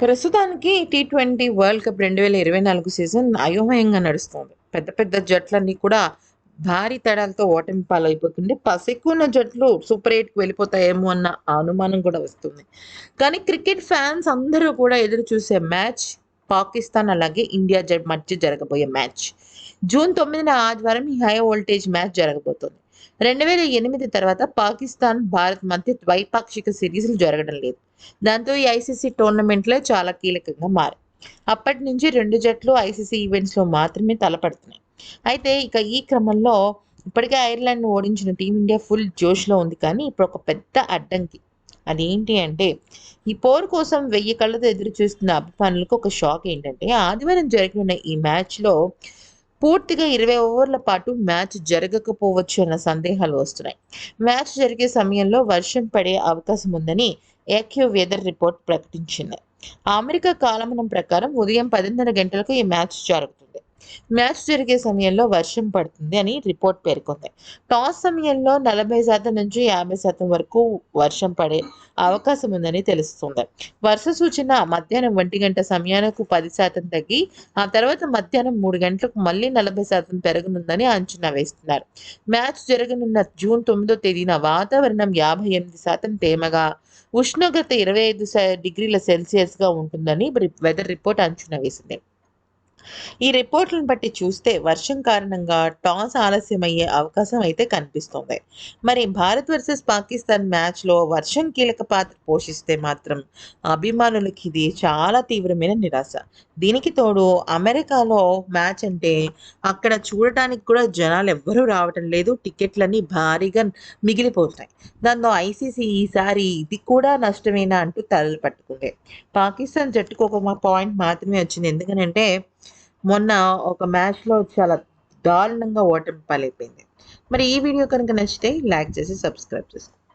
ప్రస్తుతానికి T twenty world cup రెండు వేల ఇరవై నాలుగు సీజన్ అయోమయంగా నడుస్తుంది. పెద్ద పెద్ద జట్లన్నీ కూడా భారీ తేడాలతో ఓటమి పాలైపోతుంది పసెక్కున్న జట్లు సూపర్ ఎయిట్కి వెళ్ళిపోతాయేమో అన్న అనుమానం కూడా వస్తుంది. కానీ క్రికెట్ ఫ్యాన్స్ అందరూ కూడా ఎదురు చూసే మ్యాచ్ పాకిస్తాన్ అలాగే ఇండియా జట్ మధ్య జరగబోయే మ్యాచ్. జూన్ తొమ్మిదిన ఆదివారం ఈ హై వోల్టేజ్ మ్యాచ్ జరగబోతోంది. రెండు వేల ఎనిమిది తర్వాత పాకిస్తాన్ భారత్ మధ్య ద్వైపాక్షిక సిరీస్లు జరగడం లేదు. దాంతో ఈ ఐసీసీ టోర్నమెంట్లో చాలా కీలకంగా మారాయి. అప్పటి నుంచి రెండు జట్లు ఐసీసీ ఈవెంట్స్లో మాత్రమే తలపడుతున్నాయి. అయితే ఇక ఈ క్రమంలో ఇప్పటికే ఐర్లాండ్ను ఓడించిన టీమిండియా ఫుల్ జోష్లో ఉంది కానీ ఇప్పుడు ఒక పెద్ద అడ్డంకి. అదేంటి అంటే ఈ పోరు కోసం వెయ్యి కళ్ళతో ఎదురు చూస్తున్న అభిమానులకు ఒక షాక్ ఏంటంటే ఆదివారం జరగనున్న ఈ మ్యాచ్లో పూర్తిగా ఇరవై ఓవర్ల పాటు మ్యాచ్ జరగకపోవచ్చు అన్న సందేహాలు వస్తున్నాయి. మ్యాచ్ జరిగే సమయంలో వర్షం పడే అవకాశం ఉందని ఏక్యూ వెదర్ రిపోర్ట్ ప్రకటించింది అమెరికా కాలమానం ప్రకారం ఉదయం పదిన్నర గంటలకు ఈ మ్యాచ్ జరుగుతుంది మ్యాచ్ జరిగే సమయంలో వర్షం పడుతుంది అని రిపోర్ట్ పేర్కొంది. టాస్ సమయంలో నలభై శాతం నుంచి యాభై శాతం వరకు వర్షం పడే అవకాశం ఉందని తెలుస్తుంది. వర్ష సూచన మధ్యాహ్నం ఒంటి గంట సమయానికి పది శాతం తగ్గి ఆ తర్వాత మధ్యాహ్నం మూడు గంటలకు మళ్ళీ నలభై శాతం పెరగనుందని అంచనా వేస్తున్నారు. మ్యాచ్ జరగనున్న జూన్ తొమ్మిదో తేదీన వాతావరణం యాభై ఎనిమిది శాతం తేమగా ఉష్ణోగ్రత ఇరవై ఐదు డిగ్రీల సెల్సియస్గా ఉంటుందని వెదర్ రిపోర్ట్ అంచనా వేసింది. ఈ రిపోర్ట్లను బట్టి చూస్తే వర్షం కారణంగా టాస్ ఆలస్యమయ్యే అవకాశం అయితే కనిపిస్తోంది. మరి భారత్ వర్సెస్ పాకిస్తాన్ మ్యాచ్లో వర్షం కీలక పాత్ర పోషిస్తే మాత్రం అభిమానులకి ఇది చాలా తీవ్రమైన నిరాశ. దీనికి తోడు అమెరికాలో మ్యాచ్ అంటే అక్కడ చూడటానికి కూడా జనాలు ఎవ్వరూ రావటం లేదు. టికెట్లన్నీ భారీగా మిగిలిపోతున్నాయి. దాంతో ఐసీసీ ఈసారి ఇది కూడా నష్టమేనా అంటూ తలలు పట్టుకుంది. పాకిస్తాన్ జట్టుకు ఒక పాయింట్ మాత్రమే వచ్చింది. ఎందుకంటే మొన్న ఒక మ్యాచ్లో చాలా దారుణంగా ఓటమి పాలైపోయింది. మరి ఈ వీడియో కనుక నచ్చితే లైక్ చేసి సబ్స్క్రైబ్ చేసుకోండి.